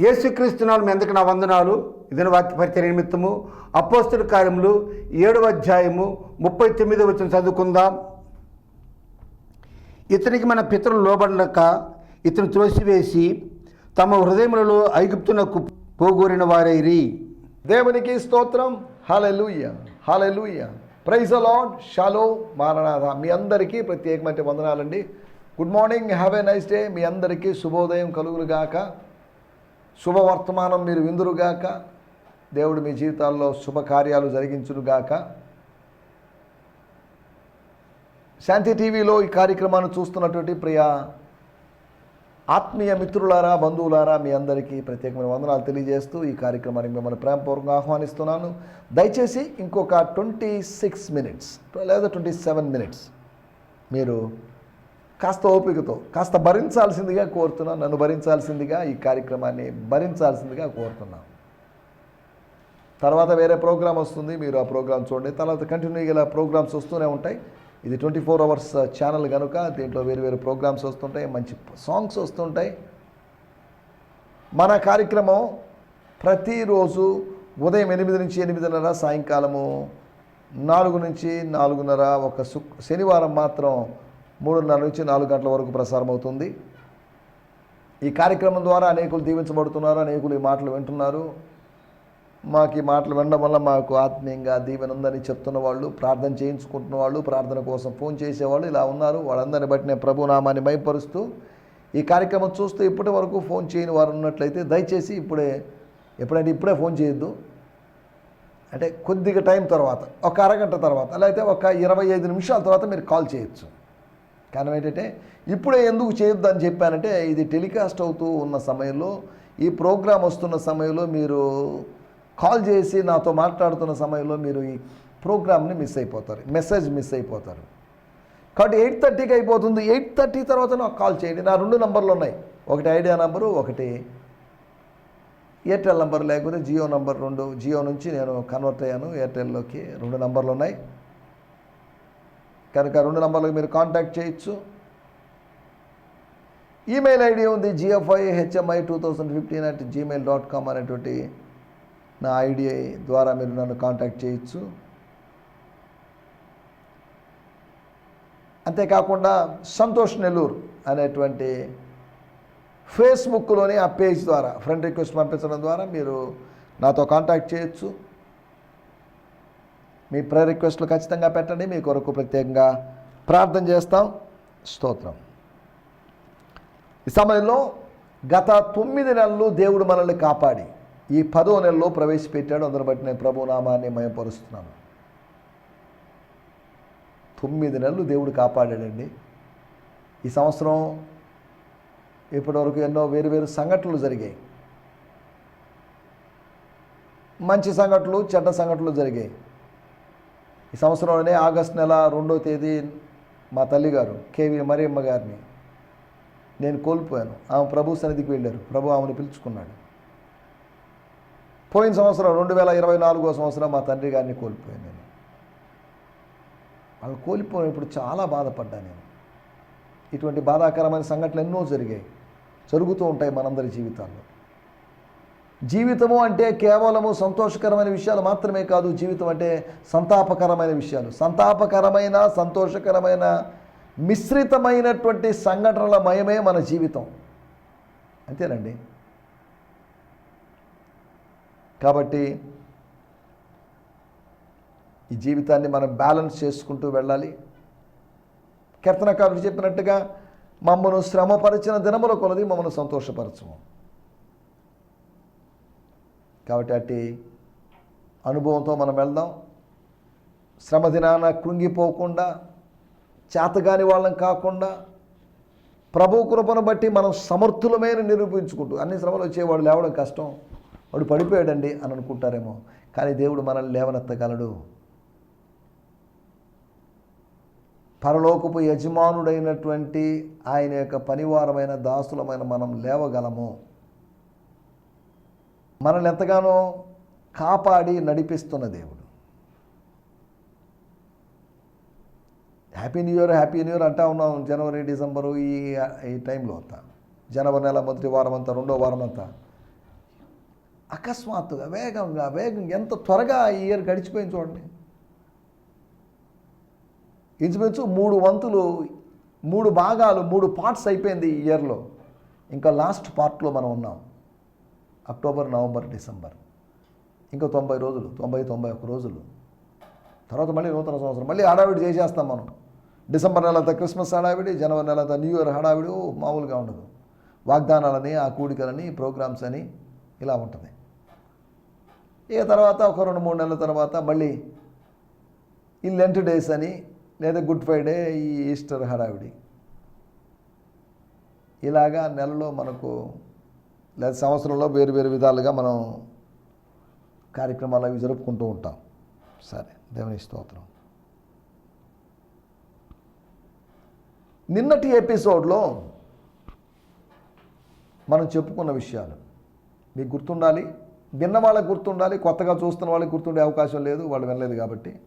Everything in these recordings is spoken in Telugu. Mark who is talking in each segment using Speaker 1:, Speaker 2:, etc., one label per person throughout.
Speaker 1: యేసుక్రీస్తునాలు మీ నా వందనాలు? ఇదిన వాక్య పరిచయ నిమిత్తము. అపోస్తుల కార్యములు ఏడవ అధ్యాయము ముప్పై తొమ్మిది వచ్చిన చదువుకుందాం. ఇతనికి మన పితరులు లోబడక ఇతను త్రోసివేసి తమ హృదయములలో ఐగుప్తునకు పోగోరిన వారైరి.
Speaker 2: దేవునికి స్తోత్రం. హాలెలూయ హాలెలూయ ప్రైజ్ అలాడ్ షాలో మారనాథ మీ అందరికీ ప్రత్యేకమైన వందనాలండి. Good morning have a nice day మీ అందరికీ శుభోదయం కలుగునుగాక శుభవర్తమానం మీరు విందురుగాక. దేవుడు మీ జీవితాల్లో శుభకార్యాలు జరిగించునుగాక. శాంతి టీవీలో ఈ కార్యక్రమాన్ని చూస్తున్నటువంటి ప్రియ ఆత్మీయ మిత్రులారా బంధువులారా మీ అందరికీ ప్రత్యేకమైన వందనాలు తెలియజేస్తూ ఈ కార్యక్రమానికి మిమ్మల్ని ప్రేమపూర్వకంగా ఆహ్వానిస్తున్నాను. దయచేసి ఇంకొక ట్వంటీ సిక్స్ మినిట్స్ లేదా ట్వంటీ సెవెన్ మినిట్స్ మీరు కాస్త ఓపికతో కాస్త భరించాల్సిందిగా కోరుతున్నాను నన్ను భరించాల్సిందిగా ఈ కార్యక్రమాన్ని భరించాల్సిందిగా కోరుతున్నాను తర్వాత వేరే ప్రోగ్రామ్ వస్తుంది మీరు ఆ ప్రోగ్రామ్ చూడండి. తర్వాత కంటిన్యూగా ఇలా ప్రోగ్రామ్స్ వస్తూనే ఉంటాయి. ఇది ట్వంటీ ఫోర్ అవర్స్ ఛానల్ కనుక దీంట్లో వేరు వేరు ప్రోగ్రామ్స్ వస్తుంటాయి మంచి సాంగ్స్ వస్తుంటాయి. మన కార్యక్రమం ప్రతిరోజు ఉదయం ఎనిమిది నుంచి ఎనిమిదిన్నర సాయంకాలము నాలుగు నుంచి నాలుగున్నర ఒక శుక్ శనివారం మాత్రం మూడున్నర నుంచి నాలుగు గంటల వరకు ప్రసారం అవుతుంది. ఈ కార్యక్రమం ద్వారా అనేకులు దీవించబడుతున్నారు అనేకులు ఈ మాటలు వింటున్నారు. మాకు ఈ మాటలు వినడం వల్ల మాకు ఆత్మీయంగా దీవెన ఉందని చెప్తున్న వాళ్ళు ప్రార్థన చేయించుకుంటున్న వాళ్ళు ప్రార్థన కోసం ఫోన్ చేసేవాళ్ళు ఇలా ఉన్నారు. వాళ్ళందరిని బట్టి నేను ప్రభునామాన్ని భయపరుస్తూ ఈ కార్యక్రమం చూస్తూ ఇప్పటి వరకు ఫోన్ చేయని వారు ఉన్నట్లయితే దయచేసి ఇప్పుడే ఎప్పుడంటే ఇప్పుడే ఫోన్ చేయొద్దు. అంటే కొద్దిగా టైం తర్వాత ఒక అరగంట తర్వాత లేకపోతే ఒక ఇరవై ఐదు నిమిషాల తర్వాత మీరు కాల్ చేయొచ్చు. కారణం ఏంటంటే ఇప్పుడే ఎందుకు చేయొద్దు అని చెప్పానంటే ఇది టెలికాస్ట్ అవుతూ ఉన్న సమయంలో ఈ ప్రోగ్రాం వస్తున్న సమయంలో మీరు కాల్ చేసి నాతో మాట్లాడుతున్న సమయంలో మీరు ఈ ప్రోగ్రామ్ని మిస్ అయిపోతారు. మెసేజ్ మిస్ అయిపోతారు. కాబట్టి ఎయిట్ థర్టీకి అయిపోతుంది. ఎయిట్ థర్టీ తర్వాత నాకు కాల్ చేయండి. నా రెండు నంబర్లు ఉన్నాయి. ఒకటి ఐడియా నంబరు ఒకటి ఎయిర్టెల్ నంబర్ లేకపోతే జియో నంబర్ రెండు. జియో నుంచి నేను కన్వర్ట్ అయ్యాను. ఎయిర్టెల్లోకి రెండు నంబర్లు ఉన్నాయి. కనుక రెండు నంబర్లకు మీరు కాంటాక్ట్ చేయొచ్చు. ఈమెయిల్ ఐడి ఉంది GFI HMI two thousand fifteen at Gmail dot com అనేటువంటి నా ఐడి ద్వారా మీరు నన్ను కాంటాక్ట్ చేయొచ్చు. అంతేకాకుండా సంతోష్ నెల్లూరు అనేటువంటి ఫేస్బుక్లోని ఆ పేజ్ ద్వారా ఫ్రెండ్ రిక్వెస్ట్ పంపించడం ద్వారా మీరు నాతో కాంటాక్ట్ చేయొచ్చు. మీ ప్రే రిక్వెస్ట్లు ఖచ్చితంగా పెట్టండి. మీ కొరకు ప్రత్యేకంగా ప్రార్థన చేస్తాం. స్తోత్రం. ఈ సమయంలో గత తొమ్మిది నెలలు దేవుడు మనల్ని కాపాడి ఈ పదో నెలలో ప్రవేశపెట్టాడు. అందరి బట్టి నేను ప్రభునామాన్ని మయపరుస్తున్నాను. తొమ్మిది నెలలు దేవుడు కాపాడాడండి. ఈ సంవత్సరం ఇప్పటివరకు ఎన్నో వేరు వేరు సంఘటనలు జరిగాయి. మంచి సంఘటనలు చెడ్డ సంఘటనలు జరిగాయి. ఈ సంవత్సరంలోనే ఆగస్ట్ నెల రెండో తేదీ మా తల్లిగారు కేవి మరియమ్మ గారిని నేను కోల్పోయాను. ఆమె ప్రభు సన్నిధికి వెళ్ళారు. ప్రభు ఆమెను పిలుచుకున్నాడు. పోయిన సంవత్సరం రెండు వేల ఇరవై నాలుగో సంవత్సరం మా తండ్రి గారిని కోల్పోయాను నేను. వాళ్ళు కోల్పోయినప్పుడు చాలా బాధపడ్డా నేను. ఇటువంటి బాధాకరమైన సంఘటనలు ఎన్నో జరిగాయి. జరుగుతూ ఉంటాయి మనందరి జీవితాల్లో. జీవితము అంటే కేవలము సంతోషకరమైన విషయాలు మాత్రమే కాదు జీవితం అంటే సంతాపకరమైన విషయాలు. సంతాపకరమైన సంతోషకరమైన మిశ్రితమైనటువంటి సంఘటనల మయమే మన జీవితం. అంతేనండి? కాబట్టి ఈ జీవితాన్ని మనం బ్యాలెన్స్ చేసుకుంటూ వెళ్ళాలి. కీర్తనకారుడు చెప్పినట్టుగా మమ్మను శ్రమపరిచిన దినముల కొలది మమ్మల్ని సంతోషపరచము. కాబట్టి అట్టి అనుభవంతో మనం వెళ్దాం. శ్రమ దినాన కృంగిపోకుండా చేతగాని వాళ్ళం కాకుండా ప్రభు కృపను బట్టి మనం సమర్థులమైన నిరూపించుకుంటూ అన్ని శ్రమలు వచ్చేవాడు లేవడం కష్టం. వాడు పడిపోయాడండి అని అనుకుంటారేమో. కానీ దేవుడు మనల్ని లేవనెత్తగలడు. పరలోకపు యజమానుడైనటువంటి ఆయన యొక్క పనివారమైన దాసులమైన మనం లేవగలము. మనల్ని ఎంతగానో కాపాడి నడిపిస్తున్న దేవుడు. Happy new year happy new year అంటా ఉన్నాం జనవరి డిసెంబరు ఈ ఈ టైంలో అంతా. జనవరి నెల మొదటి వారం అంతా రెండో వారం అంతా. అకస్మాత్తుగా వేగంగా వేగం ఎంత త్వరగా ఈ ఇయర్ గడిచిపోయింది చూడండి. ఇంచుమించు మూడు వంతులు మూడు భాగాలు మూడు పార్ట్స్ అయిపోయింది ఈ ఇయర్లో. ఇంకా లాస్ట్ పార్ట్లో మనం ఉన్నాం. October November December. ఇంకా తొంభై రోజులు తొంభై తొంభై ఒక్క రోజులు. తర్వాత మళ్ళీ నూతన సంవత్సరం మళ్ళీ హడావిడి చేసేస్తాం మనం. డిసెంబర్ నెలంతా క్రిస్మస్ హడావిడి జనవరి నెలంతా న్యూ ఇయర్ హడావిడి మామూలుగా ఉండదు. వాగ్దానాలని ఆ కూడికలని ప్రోగ్రామ్స్ అని ఇలా ఉంటుంది. ఇక తర్వాత ఒక రెండు మూడు నెలల తర్వాత మళ్ళీ ఈ లెంట్ డేస్ అని లేదా గుడ్ ఫ్రైడే ఈ ఈస్టర్ హడావిడి. ఇలాగా నెలలో మనకు లేదా సంవత్సరంలో వేరు వేరు విధాలుగా మనం కార్యక్రమాలు అవి జరుపుకుంటూ ఉంటాం. సరే దేవుని స్తోత్రం. నిన్నటి ఎపిసోడ్లో మనం చెప్పుకున్న విషయాలు. మీకు గుర్తుండాలి? విన్న వాళ్ళకి గుర్తుండాలి? కొత్తగా చూస్తున్న వాళ్ళకి గుర్తుండే అవకాశం లేదు వాళ్ళు వినలేదు కాబట్టి.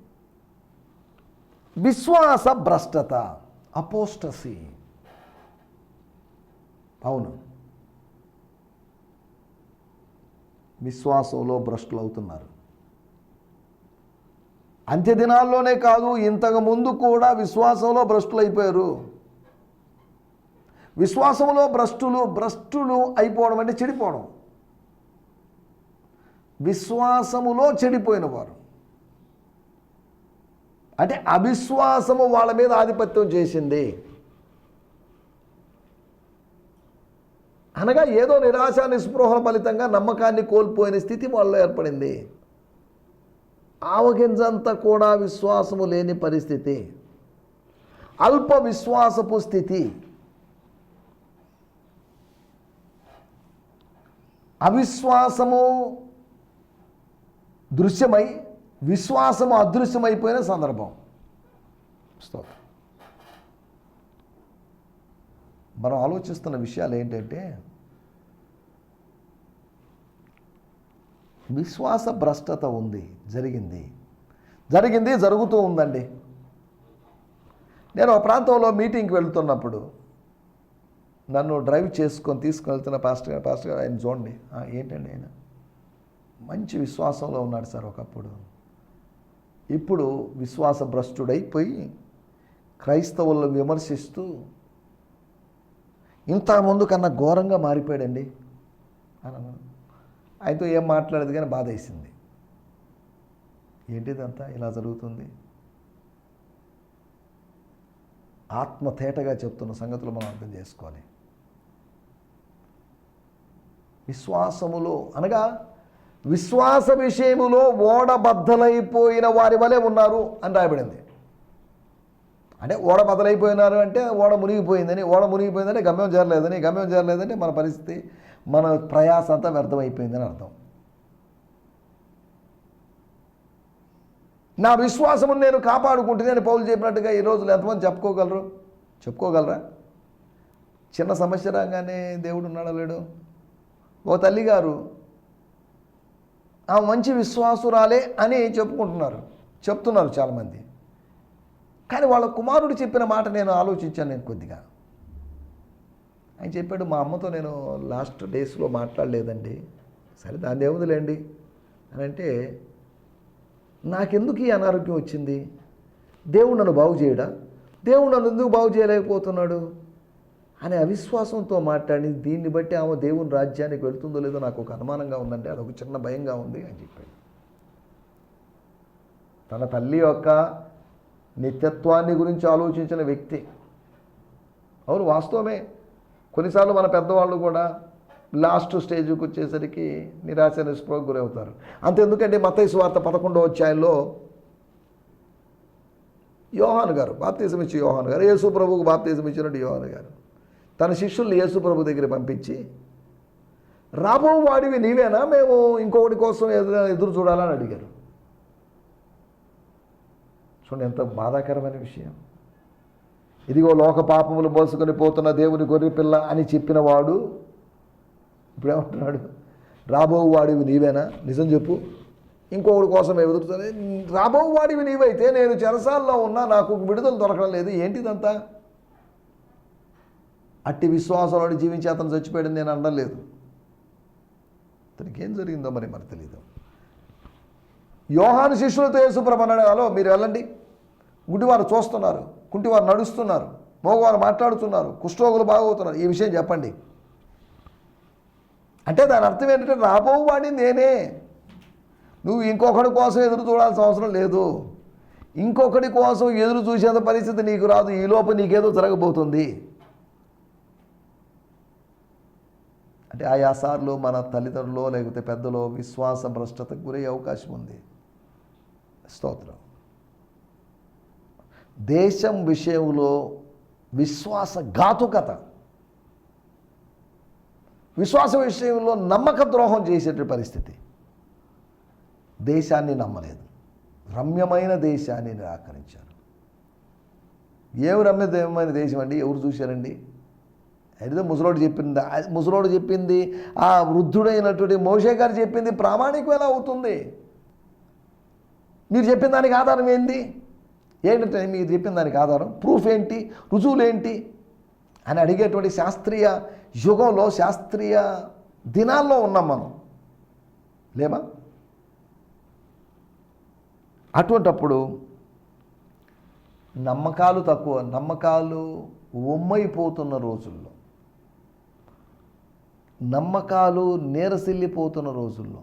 Speaker 2: విశ్వాస భ్రష్టత అపోస్టసీ. అవును. విశ్వాసంలో భ్రష్టులు అవుతున్నారు అంత్య దినాల్లోనే కాదు ఇంతకు ముందు కూడా విశ్వాసంలో భ్రష్టులు అయిపోయారు విశ్వాసంలో భ్రష్టులు భ్రష్టులు అయిపోవడం అంటే చెడిపోవడం. విశ్వాసములో చెడిపోయిన వారు అంటే అవిశ్వాసము వాళ్ళ మీద ఆధిపత్యం చేసింది. అనగా ఏదో నిరాశ నిస్పృహల ఫలితంగా నమ్మకాన్ని కోల్పోయిన స్థితి వాళ్ళలో ఏర్పడింది. ఆవగింజంతా కూడా విశ్వాసము లేని పరిస్థితి. అల్ప విశ్వాసపు స్థితి. అవిశ్వాసము దృశ్యమై విశ్వాసము అదృశ్యమైపోయిన సందర్భం. స్తోత్రం మనం ఆలోచిస్తున్న విషయాలు ఏంటంటే విశ్వాస భ్రష్టత ఉంది జరిగింది. జరిగింది జరుగుతూ ఉందండి. నేను ఒక ప్రాంతంలో మీటింగ్కి వెళ్తున్నప్పుడు నన్ను డ్రైవ్ చేసుకొని తీసుకుని వెళ్తున్న పాస్టర్ గారు పాస్టర్ గారు ఆయన చూడండి ఏంటండి ఆయన? మంచి విశ్వాసంలో ఉన్నాడు సార్ ఒకప్పుడు. ఇప్పుడు విశ్వాస భ్రష్టుడైపోయి క్రైస్తవులను విమర్శిస్తూ ఇంత ముందు కన్నా ఘోరంగా మారిపోయాడండి. అని అన్నాను ఆయనతో ఏం మాట్లాడేది కానీ బాధ వేసింది. ఏంటిదంతా ఇలా జరుగుతుంది. ఆత్మతేటగా చెప్తున్న సంగతులు మనం అర్థం చేసుకోవాలి. విశ్వాసములో అనగా విశ్వాస విషయములో ఓడబద్దలైపోయిన వారి వలె ఉన్నారు అని రాయబడింది. అంటే ఓడ బద్దలైపోయినారు అంటే ఓడ మునిగిపోయిందని ఓడ మునిగిపోయిందంటే గమ్యం చేరలేదని గమ్యం చేరలేదంటే మన పరిస్థితి. మన ప్రయాస అంతా వ్యర్థమైపోయిందని అర్థం. నా విశ్వాసమును నేను కాపాడుకుంటే నేను పౌలు చెప్పినట్టుగా ఈ రోజులు ఎంతమంది చెప్పుకోగలరు? చెప్పుకోగలరా? చిన్న సమస్య రాగానే దేవుడు ఉన్నాడో లేడు? ఓ తల్లిగారు ఆ మంచి విశ్వాసురాలే అని చెప్పుకుంటున్నారు. చెప్తున్నారు చాలామంది. కానీ వాళ్ళ కుమారుడు చెప్పిన మాట నేను ఆలోచించాను నేను కొద్దిగా. ఆయన చెప్పాడు మా అమ్మతో నేను లాస్ట్ డేస్లో మాట్లాడలేదండి. సరే దాని ఏముందిలేండి అని అంటే నాకెందుకు ఈ అనారోగ్యం వచ్చింది? దేవుడు నన్ను బాగు చేయడా? దేవుడు నన్ను ఎందుకు బాగు చేయలేకపోతున్నాడు? అనే అవిశ్వాసంతో మాట్లాడి దీన్ని బట్టి ఆమె దేవుని రాజ్యానికి వెళుతుందో లేదో నాకు ఒక అనుమానంగా ఉందంటే అదొక చిన్న భయంగా ఉంది అని చెప్పాడు. తన తల్లి యొక్క నిత్యత్వాన్ని గురించి ఆలోచించిన వ్యక్తి. అవును వాస్తవమే. కొన్నిసార్లు మన పెద్దవాళ్ళు కూడా లాస్ట్ స్టేజ్కి వచ్చేసరికి నిరాశ నిస్పృహకు గురవుతారు. అంతెందుకంటే మతైసు వార్త పదకొండో అధ్యాయంలో యోహాన్ గారు బాప్తీసం ఇచ్చి యోహాన్ గారు యేసు ప్రభువుకు బాప్తీసం ఇచ్చినట్టు యోహాన్ గారు తన శిష్యుల్ని యేసు ప్రభు దగ్గర పంపించి రాబో వాడివి నీవేనా? మేము ఇంకొకటి కోసం ఎదురు ఎదురు చూడాలని అడిగారు. చూడండి ఎంత బాధాకరమైన విషయం. ఇదిగో లోక పాపములు మోసుకొని పోతున్న దేవుని గొర్రెపిల్ల అని చెప్పినవాడు ఇప్పుడేమంటున్నాడు? ఇప్పుడు వాడివి నీవేనా? నిజం చెప్పు. ఇంకొకటి కోసం ఎదురుతుంది రాబోవు వాడివి నీవైతే నేను చెరసాల్లో ఉన్నా నాకు విడుదల దొరకడం లేదు. ఏంటిదంతా? అట్టి విశ్వాసంలో జీవించి అతను చచ్చిపోయాడని నేను అనడం లేదు. అతనికి ఏం జరిగిందో మరి మరి తెలియదు యోహాను శిష్యులతో యేసుప్రభ అన్నాడు హలో మీరు వెళ్ళండి. గుడ్డివారు చూస్తున్నారు. కుంటివారు నడుస్తున్నారు మగవారు మాట్లాడుతున్నారు కుష్ఠరోగులు బాగవుతున్నారు. ఈ విషయం చెప్పండి. అంటే దాని అర్థం ఏంటంటే రాబోవాడి నేనే. నువ్వు ఇంకొకటి కోసం ఎదురు చూడాల్సిన అవసరం లేదు. ఇంకొకటి కోసం ఎదురు చూసేంత పరిస్థితి నీకు రాదు. ఈ లోపు నీకేదో జరగబోతుంది. అంటే ఆయా సార్లు మన తల్లిదండ్రులు లేకపోతే పెద్దలో విశ్వాస భ్రష్టతకు గురయ్యే అవకాశం ఉంది. స్తోత్రం. దేశం విషయంలో విశ్వాస ఘాతుకత విశ్వాస విషయంలో నమ్మక ద్రోహం చేసేట పరిస్థితి. దేశాన్ని నమ్మలేదు. రమ్యమైన దేశాన్ని నిరాకరించారు. ఏమి రమ్యమైన దేశం అండి? ఎవరు చూశారండి? అయితే ముసలోడు చెప్పింది? ముసలోడు చెప్పింది ఆ వృద్ధుడైనటువంటి మోషే గారు చెప్పింది ప్రామాణికం ఎలా అవుతుంది? మీరు చెప్పిన దానికి ఆధారం ఏంది? ఏంటంటే మీరు చెప్పిన దానికి ఆధారం? ప్రూఫ్ ఏంటి? రుజువులు ఏంటి? అని అడిగేటువంటి శాస్త్రీయ యుగంలో శాస్త్రీయ దినాల్లో ఉన్నాం మనం. లేమా? అటువంటప్పుడు నమ్మకాలు తక్కువ నమ్మకాలు ఉమ్మైపోతున్న రోజుల్లో నమ్మకాలు నీరసిల్లిపోతున్న రోజుల్లో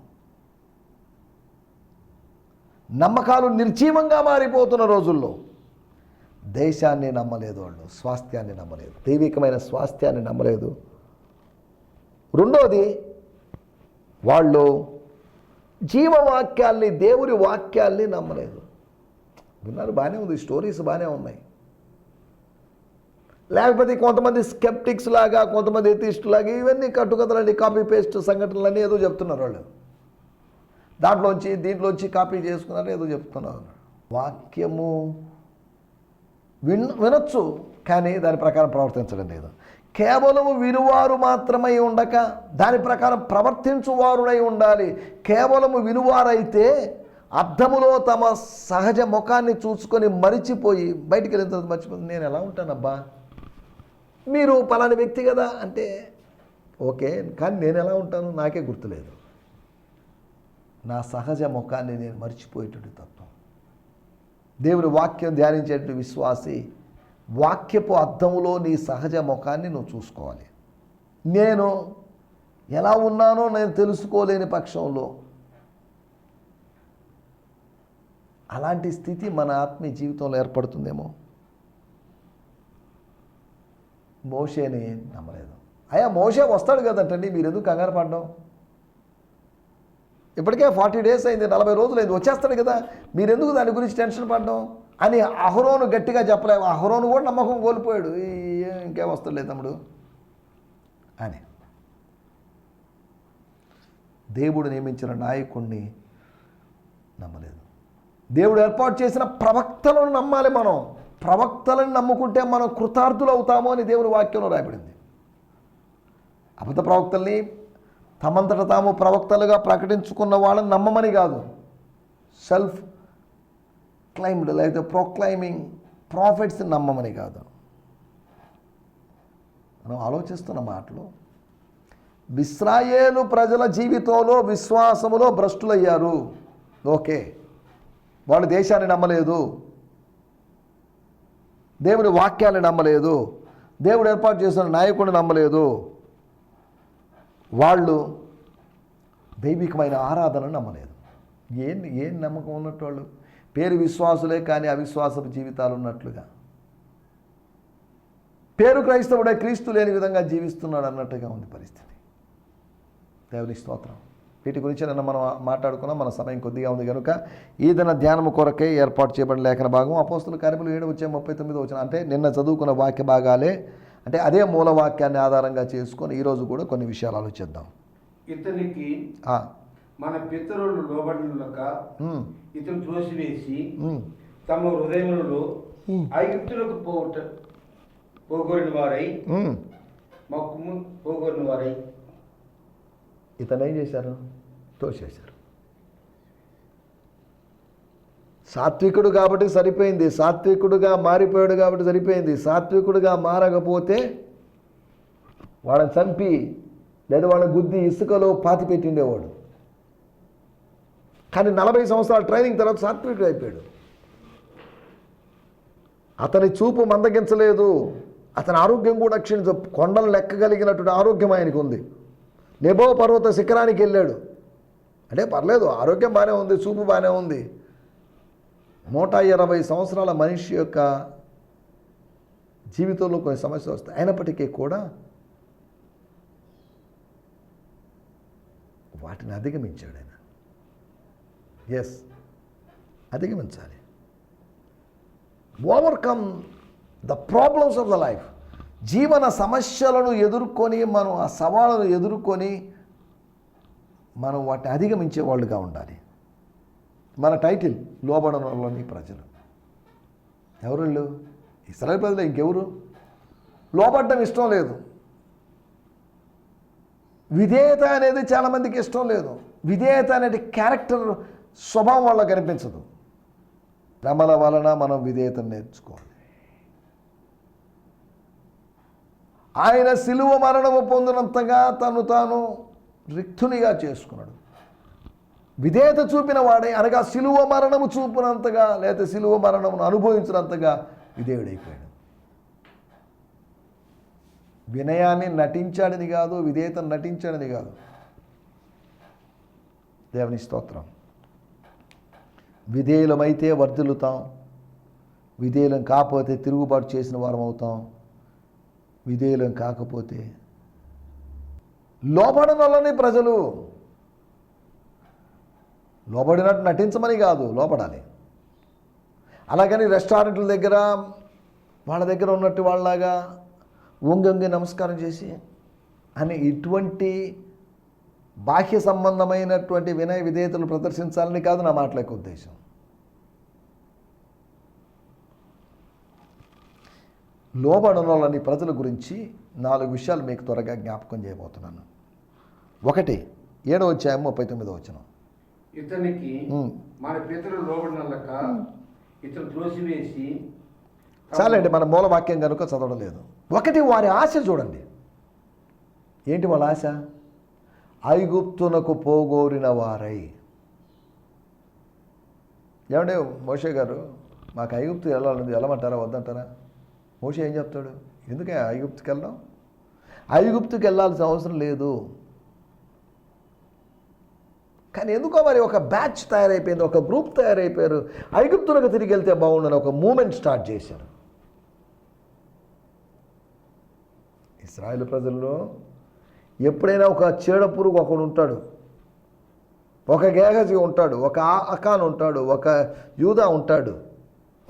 Speaker 2: నమ్మకాలు నిర్జీవంగా మారిపోతున్న రోజుల్లో దేశాన్ని నమ్మలేదు వాళ్ళు స్వాస్థ్యాన్ని నమ్మలేదు. దైవికమైన స్వాస్థ్యాన్ని నమ్మలేదు. రెండోది వాళ్ళు జీవవాక్యాల్ని దేవుని వాక్యాల్ని నమ్మలేదు. విన్నారు బాగానే ఉంది. స్టోరీస్ బాగానే ఉన్నాయి. లేకపోతే కొంతమంది స్కెప్టిక్స్ లాగా కొంతమంది ఎథిస్ట్ లాగా ఇవన్నీ కట్టుకథలండి కాపీ పేస్ట్ సంఘటనలన్నీ ఏదో చెప్తున్నారు వాళ్ళు. దాంట్లోంచి దీంట్లోంచి కాపీ చేసుకున్నారు ఏదో చెప్తున్నారు. వాక్యము విన్ వినొచ్చు కానీ దాని ప్రకారం ప్రవర్తించడం లేదు. కేవలము వినువారు మాత్రమై ఉండక దాని ప్రకారం ప్రవర్తించువారునై ఉండాలి. కేవలము వినువారైతే అర్థములో తమ సహజ ముఖాన్ని చూసుకొని మరిచిపోయి బయటికి వెళ్ళిన తర్వాత మర్చిపోతుంది నేను ఎలా ఉంటానబ్బా? మీరు పలాని వ్యక్తి కదా అంటే ఓకే కానీ నేను ఎలా ఉంటాను? నాకే గుర్తులేదు. నా సహజ ముఖాన్ని నేను మర్చిపోయేటువంటి తత్వం. దేవుని వాక్యం ధ్యానించేటువంటి విశ్వాసి వాక్యపు అర్థములో నీ సహజ ముఖాన్ని నువ్వు చూసుకోవాలి. నేను ఎలా ఉన్నానో నేను తెలుసుకోలేని పక్షంలో అలాంటి స్థితి మన ఆత్మీయ జీవితంలో ఏర్పడుతుందేమో? మోషేని నమ్మలేదు. అయ్యా మోషే వస్తాడు కదంటండి మీరు ఎందుకు కంగారు పడ్డం? ఇప్పటికే ఫార్టీ డేస్ అయింది నలభై రోజులు అయింది వచ్చేస్తాడు కదా. మీరు ఎందుకు దాని గురించి టెన్షన్ పడ్డం? అని అహరోను గట్టిగా చెప్పలేము. అహరోను కూడా నమ్మకం కోల్పోయాడు. ఇంకేం వస్తాడులే తమ్ముడు. అని. దేవుడు నియమించిన నాయకుణ్ణి నమ్మలేదు. దేవుడు ఏర్పాటు చేసిన ప్రవక్తలను నమ్మాలి మనం. ప్రవక్తలను నమ్ముకుంటే మనం కృతార్థులు అవుతామో అని దేవుని వాక్యంలో రాయబడింది. అబద్ధ ప్రవక్తల్ని తమంతట తాము ప్రవక్తలుగా ప్రకటించుకున్న వాళ్ళని నమ్మమని కాదు. సెల్ఫ్ క్లైమ్డ్ లేకపోతే ప్రోక్లైమింగ్ ప్రాఫిట్స్ని నమ్మమని కాదు. మనం ఆలోచిస్తున్న మాటలు ఇస్రాయేలు ప్రజల జీవితంలో విశ్వాసములో భ్రష్టులయ్యారు. ఓకే. వాళ్ళు దేశాన్ని నమ్మలేదు. దేవుని వాక్యాన్ని నమ్మలేదు. దేవుడు ఏర్పాటు చేసిన నాయకుడిని నమ్మలేదు. వాళ్ళు దైవికమైన ఆరాధనను నమ్మలేదు. ఏం ఏం నమ్మకం ఉన్నట్టు వాళ్ళు? పేరు విశ్వాసులే కానీ అవిశ్వాసపు జీవితాలు ఉన్నట్లుగా. పేరు క్రైస్తవుడే క్రీస్తు లేని విధంగా జీవిస్తున్నాడు అన్నట్టుగా ఉంది పరిస్థితి. దేవుని స్తోత్రం. వీటి గురించి నిన్న మనం మాట్లాడుకున్నాం మన సమయం కొద్దిగా ఉంది కనుక ఈదన ధ్యానము కొరకే ఏర్పాటు చేయబడిన లేఖన భాగం. అపోస్తుల కార్యములు ఏడు వచ్చే ముప్పై తొమ్మిది వచ్చిన అంటే నిన్న చదువుకున్న వాక్య భాగాలే అంటే అదే మూల వాక్యాన్ని ఆధారంగా చేసుకొని ఈరోజు కూడా కొన్ని విషయాలు ఆలోచిద్దాం.
Speaker 1: ఇతనికి మన పితరులు లోబడినక ఇతను త్రోసివేసి
Speaker 2: ఉమ్,
Speaker 1: తమ హృదయములలో ఐగుప్తులకు పోవుట పోగొరిన వారై
Speaker 2: ఉమ్.
Speaker 1: మక్కుము పోగొరిన వారై.
Speaker 2: ఇతను ఏం చేశారు? తోసేశారు. సాత్వికుడు కాబట్టి సరిపోయింది. సాత్వికుడుగా మారిపోయాడు కాబట్టి సరిపోయింది. సాత్వికుడుగా మారకపోతే వాళ్ళని చంపి లేదా వాళ్ళ గుద్ది ఇసుకలో పాతి పెట్టిండేవాడు కానీ నలభై సంవత్సరాల ట్రైనింగ్ తర్వాత సాత్వికుడు అయిపోయాడు. అతని చూపు మందగించలేదు. అతని ఆరోగ్యం కూడా క్షీణించ కొండలు లెక్కగలిగినటువంటి ఆరోగ్యం ఆయనకు ఉంది. నెబో పర్వత శిఖరానికి వెళ్ళాడు. అంటే పర్లేదు ఆరోగ్యం బాగానే ఉంది చూపు బాగానే ఉంది. నూట ఇరవై సంవత్సరాల మనిషి యొక్క జీవితంలో కొన్ని సమస్యలు వస్తాయి. అయినప్పటికీ కూడా వాటిని అధిగమించాడు ఆయన. Yes అధిగమించాలి. Overcome the problems of the life జీవన సమస్యలను ఎదుర్కొని మనం ఆ సవాళ్ళను ఎదుర్కొని మనం వాటిని అధిగమించే వాళ్ళుగా ఉండాలి. మన టైటిల్ లోబడనలోని ప్రజలు. ఎవరు వీళ్ళు ఇస్రాయల్ ప్రజలు ఇంకెవరు? లోపడడం ఇష్టం లేదు. విధేయత అనేది చాలామందికి ఇష్టం లేదు. విధేయత అనేది క్యారెక్టర్ స్వభావం వల్ల కనిపించదు. శ్రమల వలన మనం విధేయత నేర్చుకోవాలి. ఆయన సిలువ మరణము పొందినంతగా తను తాను రిక్తునిగా చేసుకున్నాడు. విధేయత చూపిన వాడే అనగా సిలువ మరణము చూపినంతగా లేదా సిలువ మరణమును అనుభవించినంతగా విధేయుడైపోయాడు. వినయాన్ని నటించాడని కాదు విధేయతను నటించాడని కాదు. దేవుని స్తోత్రం. విధేయులమైతే వర్ధిల్లుతాం విధేయులం కాకపోతే తిరుగుబాటు చేసిన వారం అవుతాం విధేయులం కాకపోతే లోపడనల్లని ప్రజలు లోబడినట్టు నటించమని కాదు లోపడాలి అలాగని రెస్టారెంట్ల దగ్గర వాళ్ళ దగ్గర ఉన్నట్టు వాళ్ళలాగా ఒంగొంగి నమస్కారం చేసి అని ఇటువంటి బాహ్య సంబంధమైనటువంటి వినయ విధేయతలు ప్రదర్శించాలని కాదు నా మాటల యొక్క ఉద్దేశం. లోబడనోళ్ళని ప్రజల గురించి నాలుగు విషయాలు మీకు త్వరగా జ్ఞాపకం చేయబోతున్నాను. ఒకటి ఏడో అధ్యాయం ముప్పై తొమ్మిదో వచ్చిన
Speaker 1: ఇతనికి మన పితరులు లోబడినల్లక ఇతను త్రోసివేసి
Speaker 2: చాలండి మన మూల వాక్యం కనుక చదవడం లేదు. ఒకటి వారి ఆశ చూడండి. ఏంటి వాళ్ళ ఆశ? ఐగుప్తునకు పోగోరిన వారై. ఏమంటే మోషే గారు? మాకు ఐగుప్తు వెళ్ళాలని వెళ్ళమంటారా వద్దంటారా? మోషే ఏం చెప్తాడు? ఎందుకే ఐగుప్తుకి వెళ్ళడం? ఐగుప్తుకి వెళ్ళాల్సిన అవసరం లేదు. కానీ ఎందుకో మరి ఒక బ్యాచ్ తయారైపోయింది ఒక గ్రూప్ తయారైపోయారు. ఐగుప్తులకు తిరిగి వెళ్తే బాగుండని ఒక మూమెంట్ స్టార్ట్ చేశారు. ఇస్రాయల్ ప్రజల్లో ఎప్పుడైనా ఒక చీడ పురుగు ఒకడు ఉంటాడు. ఒక గేగజి ఉంటాడు ఒక అకాన్ ఉంటాడు ఒక యూదా ఉంటాడు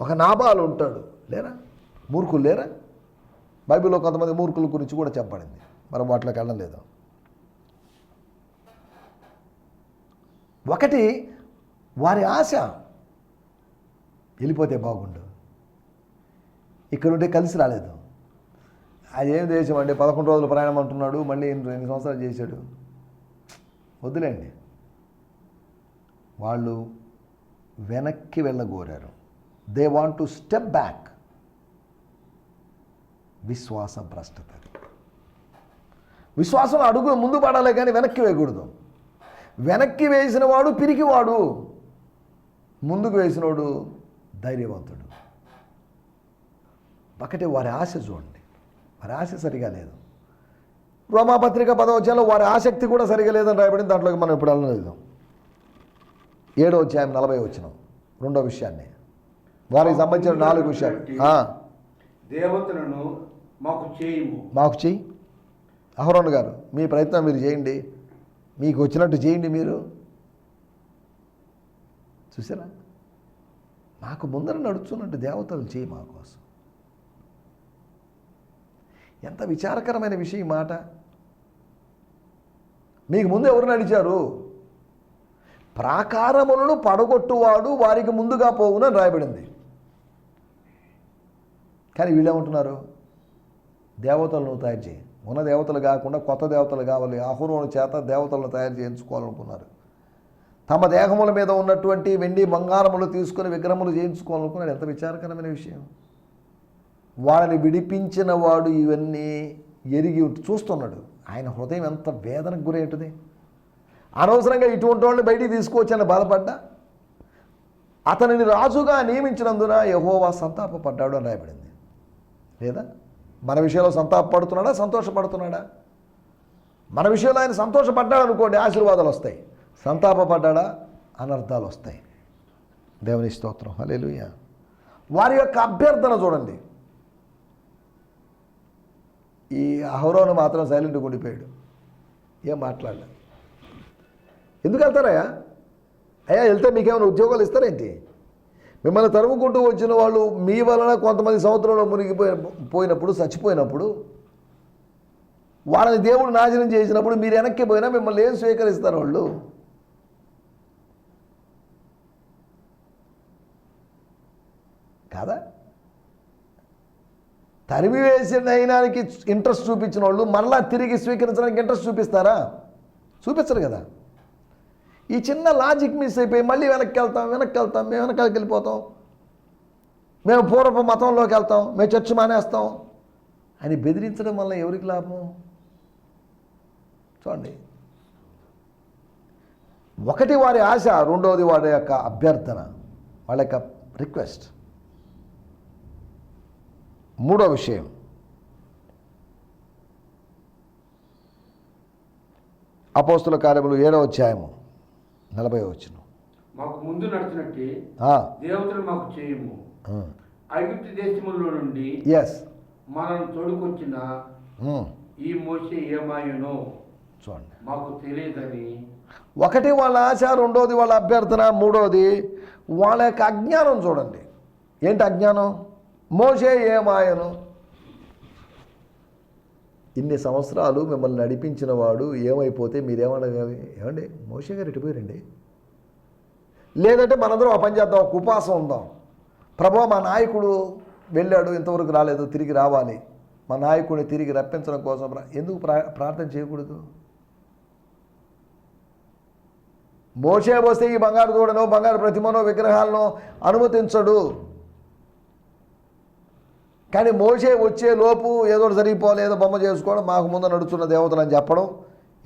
Speaker 2: ఒక నాబాలు ఉంటాడు. లేరా? మూర్ఖులు లేరా? బైబిల్లో కొంతమంది మూర్ఖుల గురించి కూడా చెప్పబడింది. మనం వాటిలోకి వెళ్ళలేదు. ఒకటి వారి ఆశ వెళ్ళిపోతే బాగుండు. ఇక్కడ ఉంటే కలిసి రాలేదు. అది ఏం దేశం అంటే పదకొండు రోజుల ప్రయాణం అంటున్నాడు మళ్ళీ రెండు సంవత్సరాలు చేశాడు. వద్దులేండి. వాళ్ళు వెనక్కి వెళ్ళగోరారు. They want to step back విశ్వాస భ్రష్టత. విశ్వాసం అడుగు ముందు పడాలి కానీ వెనక్కి వేయకూడదు. వెనక్కి వేసిన వాడు పిరికివాడు. ముందుకు వేసినోడు ధైర్యవంతుడు. ఒకటి వారి ఆశ చూడండి. వారి ఆశ సరిగా లేదు. రోమాపత్రిక పదవచ్చాలో వారి ఆసక్తి కూడా సరిగా లేదని రాయబడింది. దాంట్లోకి మనం ఇప్పుడు వెళ్ళలేదు ఏడో అధ్యాయం నలభై వచ్చిన రెండో విషయాన్ని. వారికి సంబంధించిన నాలుగు విషయాలు.
Speaker 1: దేవతలను మాకు చేయము.
Speaker 2: మాకు చెయ్యి అహరోన్ గారు మీ ప్రయత్నం మీరు చేయండి. మీకు వచ్చినట్టు చేయండి మీరు. చూసారా? మాకు ముందర నడుచున్నట్టు దేవతలు చేయి మా కోసం. ఎంత విచారకరమైన విషయం మాట. మీకు ముందు ఎవరు నడిచారు? ప్రాకారములను పడగొట్టువాడు వారికి ముందుగా పోవునని రాయబడింది. కానీ వీళ్ళేమంటున్నారు దేవతలను తయారు చేయండి. ఉన్న దేవతలు కాకుండా కొత్త దేవతలు కావాలి. అహురోని చేత దేవతలను తయారు చేయించుకోవాలనుకున్నారు. తమ దేహముల మీద ఉన్నటువంటి వెండి బంగారములు తీసుకొని విగ్రహములు చేయించుకోవాలనుకున్నాడు. ఎంత విచారకరమైన విషయం. వాళ్ళని విడిపించిన వాడు ఇవన్నీ ఎరిగి చూస్తున్నాడు. ఆయన హృదయం ఎంత వేదనకు గురి అనవసరంగా ఇటువంటి వాళ్ళని బయటికి తీసుకువచ్చని బాధపడ్డా? అతనిని రాజుగా నియమించినందున యహోవా సంతాపపడ్డాడు అని రాయబడింది. లేదా? మన విషయంలో సంతాపపడుతున్నాడా సంతోషపడుతున్నాడా? మన విషయంలో ఆయన సంతోషపడ్డాడు అనుకోండి ఆశీర్వాదాలు వస్తాయి. సంతాపపడ్డాడా? అనర్థాలు వస్తాయి. దేవుని స్తోత్రం. హల్లెలూయా. వారి యొక్క అభ్యర్థన చూడండి. ఈ అహరోను మాత్రం సైలెంట్గా ఉండిపోయాడు. ఏం మాట్లాడలేదు. ఎందుకు వెళ్తారయ్యా? అయ్యా వెళ్తే మీకేమైనా ఉద్యోగాలు ఇస్తారేంటి? మిమ్మల్ని తరుముకుంటూ వచ్చిన వాళ్ళు మీ వలన కొంతమంది సంవత్సరంలో మునిగిపోయిన పోయినప్పుడు చచ్చిపోయినప్పుడు వాళ్ళని దేవుడు నాశనం చేసినప్పుడు మీరు వెనక్కి పోయినా మిమ్మల్ని ఏం స్వీకరిస్తారు వాళ్ళు? కాదా? తరిమి వేసిన అయినానికి ఇంట్రెస్ట్ చూపించిన వాళ్ళు మరలా తిరిగి స్వీకరించడానికి ఇంట్రెస్ట్ చూపిస్తారా? చూపించరు కదా. ఈ చిన్న లాజిక్ మిస్ అయిపోయి మళ్ళీ వెనక్కి వెళ్తాం వెనక్కి వెళ్తాం మేము వెనకాలకి వెళ్ళిపోతాం. మేము పూర్వపు మతంలోకి వెళ్తాం మేము చర్చి మానేస్తాం అని బెదిరించడం వల్ల ఎవరికి లాభం? చూడండి. ఒకటి వారి ఆశ రెండవది వారి యొక్క అభ్యర్థన వాళ్ళ యొక్క రిక్వెస్ట్. మూడో విషయం. అపోస్తుల కార్యములు ఏడవ అధ్యాయము. నలభై వచ్చిన
Speaker 1: మాకు ముందు నడిచినట్టే దేవతలు మాకు చేయము. ఐగుప్తు దేశములో నుండి
Speaker 2: ఎస్
Speaker 1: మనం తోడుకొచ్చిన ఈ మోసే ఏమాయనో
Speaker 2: చూడండి.
Speaker 1: మాకు తెలియదని
Speaker 2: ఒకటి వాళ్ళ ఆశ రెండోది వాళ్ళ అభ్యర్థన మూడోది వాళ్ళ యొక్క అజ్ఞానం చూడండి. ఏంటి అజ్ఞానం? మోసే ఏమాయను ఇన్ని సంవత్సరాలు మిమ్మల్ని నడిపించిన వాడు ఏమైపోతే మీరేమనగాలి ఏమండి? మోషే గారు ఇటుపోయారండి లేదంటే మనందరం ఆ పని చేద్దాం ఒక ఉపాసం ఉందాం. ప్రభా మా నాయకుడు వెళ్ళాడు ఇంతవరకు రాలేదు తిరిగి రావాలి. మా నాయకుడిని తిరిగి రప్పించడం కోసం ఎందుకు ప్రా ప్రార్థన చేయకూడదు? మోసే వస్తే ఈ బంగారు దూడనో బంగారు ప్రతిమనో విగ్రహాలను అనుమతించడు. కానీ మోసే వచ్చే లోపు ఏదో జరిగిపోవాలి ఏదో బొమ్మ చేసుకోవడం మాకు ముందు నడుస్తున్న దేవతలు అని చెప్పడం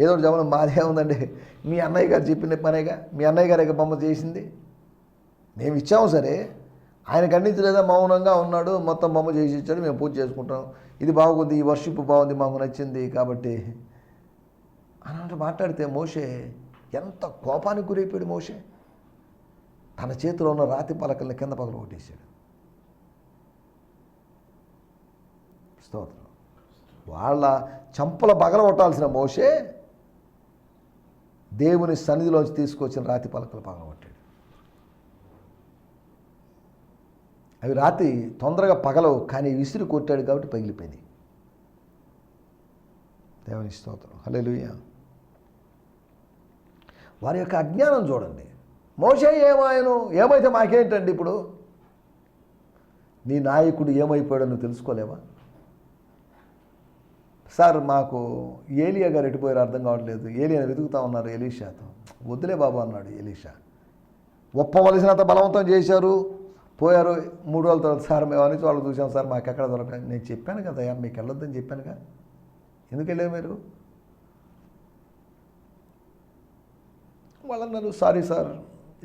Speaker 2: ఏదో జమనం చెప్పడం మాదే ఉందండి. మీ అన్నయ్య గారు చెప్పిన పనేగా? మీ అన్నయ్య గారి బొమ్మ చేసింది? మేము ఇచ్చాము సరే. ఆయన ఖండించలేదా? మౌనంగా ఉన్నాడు మొత్తం బొమ్మ చేసి ఇచ్చాడు మేము పూజ చేసుకుంటాం. ఇది బాగుంది ఈ వర్షిప్ బాగుంది మాకు నచ్చింది కాబట్టి. అని మాట్లాడితే మోషే ఎంత కోపానికి గురైపోయాడు మోషే. తన చేతిలో ఉన్న రాతి పలకల్ని కింద పగలు కొట్టేశాడు స్తోత్రం. వాళ్ళ చంపల పగల కొట్టాల్సిన మోషే దేవుని సన్నిధిలోంచి తీసుకొచ్చిన రాతి పలకలు పగలగొట్టాడు అవి రాతి తొందరగా పగలవు కానీ విసిరి కొట్టాడు కాబట్టి పగిలిపోయింది. దేవుని స్తోత్రం. హల్లెలూయా. వారి యొక్క అజ్ఞానం చూడండి. మోసే ఏమాయను? ఏమైతే మాకేంటండి ఇప్పుడు? నీ నాయకుడు ఏమైపోయాడో నువ్వు తెలుసుకోలేవా? సార్ మాకు ఏలియా గారు ఎటుపోయారు అర్థం కావట్లేదు. ఏలియాని వెతుకుతా ఉన్నారు ఎలీషాతో వద్దులే బాబు అన్నాడు ఎలీషా. ఒప్పవలసినంత బలవంతం చేశారు. పోయారు మూడు రోజుల తర్వాత. సార్ మేము అని వాళ్ళు చూసాం సార్ మాకు ఎక్కడ దొరకలేదు నేను చెప్పాను కదా మీకు వెళ్ళొద్దని చెప్పానుగా ఎందుకు వెళ్ళారు మీరు? వాళ్ళు అన్నారు సారీ సార్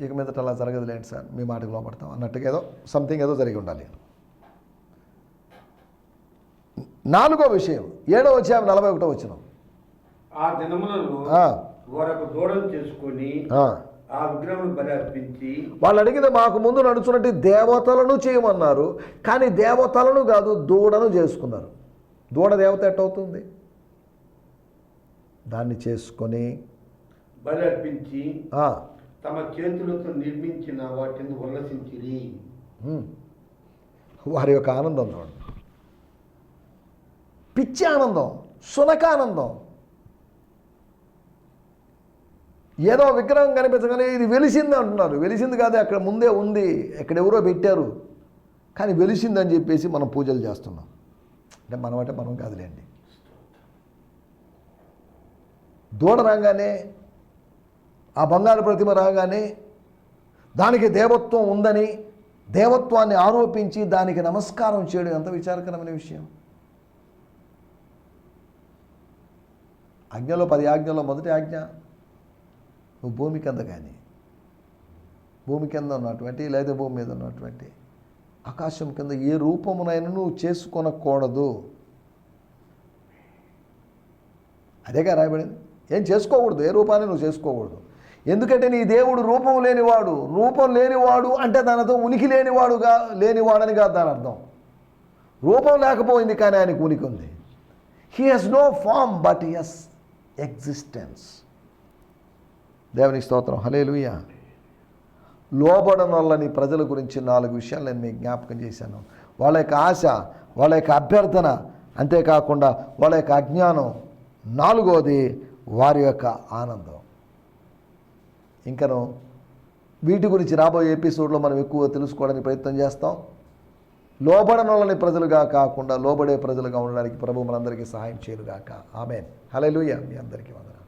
Speaker 2: ఇక మీదట అలా జరగదులేండి సార్. మీ మాటకు లోపడతాం అన్నట్టుగా ఏదో సంథింగ్ ఏదో జరిగి ఉండాలి. నాలుగో విషయం ఏడో వచ్చాము నలభై ఒకటో వచ్చిన
Speaker 1: ఆ దినములలో వారొక దూడం చేసుకొని ఆ. విగ్రహం బలి అర్పించి
Speaker 2: వాళ్ళు అడిగితే మాకు ముందు నడుచున్నట్టు దేవతలను చేయమన్నారు కానీ దేవతలను కాదు దూడను చేసుకున్నారు. దూడ దేవత ఎట్టవుతుంది? దాన్ని చేసుకొని
Speaker 1: బలి అర్పించి తమ చేతులతో నిర్మించిన వాటిని ఉల్లసించిరి.
Speaker 2: ఉమ్, వారి యొక్క ఆనందం చూడండి. పిచ్చి ఆనందం సునక ఆనందం ఏదో విగ్రహం కనిపించగానే ఇది వెలిసింది అంటున్నారు. వెలిసింది కాదు అక్కడ ముందే ఉంది. ఎక్కడెవరో పెట్టారు. కానీ వెలిసిందని చెప్పేసి మనం పూజలు చేస్తున్నాం. అంటే మనం అంటే మనం కాదులేండి. దూడ రాగానే ఆ బంగారు ప్రతిమ రాగానే దానికి దేవత్వం ఉందని దేవత్వాన్ని ఆరోపించి దానికి నమస్కారం చేయడం ఎంత విచారకరమైన విషయం. ఆజ్ఞలో పది ఆజ్ఞలో మొదటి ఆజ్ఞ నువ్వు భూమి కింద కానీ భూమి కింద ఉన్నటువంటి లేదా భూమి మీద ఉన్నటువంటి ఆకాశం కింద ఏ రూపమునైనా నువ్వు చేసుకొనకూడదు. అదేగా రాయబడింది. ఏం చేసుకోకూడదు ఏ రూపాన్ని నువ్వు చేసుకోకూడదు. ఎందుకంటే నీ దేవుడు రూపం లేనివాడు రూపం లేనివాడు అంటే దానితో ఉనికి లేనివాడుగా లేనివాడని కాదు దాని అర్థం. రూపం లేకపోయింది కానీ ఆయనకు ఉనికి ఉంది. He has no form but has existence దేవునికి స్తోత్రం. హలే నీ ప్రజల గురించి నాలుగు విషయాలు నేను మీకు జ్ఞాపకం చేశాను. వాళ్ళ యొక్క ఆశ వాళ్ళ యొక్క అభ్యర్థన అంతేకాకుండా వాళ్ళ యొక్క అజ్ఞానం. నాలుగోది వారి యొక్క ఆనందం. ఇంకను వీటి గురించి రాబోయే ఎపిసోడ్లో మనం ఎక్కువ తెలుసుకోవడానికి ప్రయత్నం చేస్తాం. లోబడనొల్లని ప్రజలుగా కాకుండా లోబడే ప్రజలుగా ఉండడానికి ప్రభు మనందరికీ సహాయం చేయరుగాక ఆమెన్. హలెలూయ మీ అందరికీ వందనాలు.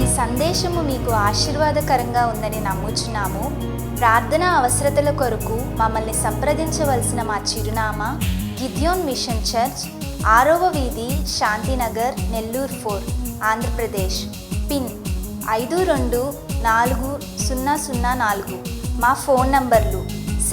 Speaker 3: ఈ సందేశము మీకు ఆశీర్వాదకరంగా ఉందని నమ్ముచున్నాము. ప్రార్థన అవసరతల కొరకు మమ్మల్ని సంప్రదించవలసిన మా చిరునామా గిద్యోన్ మిషన్ చర్చ్ ఆరవ వీధి శాంతినగర్ నెల్లూరు ఫోర్ ఆంధ్రప్రదేశ్. పిన్ ఐదు రెండు నాలుగు సున్నా సున్నా నాలుగు. మా ఫోన్ నంబర్లు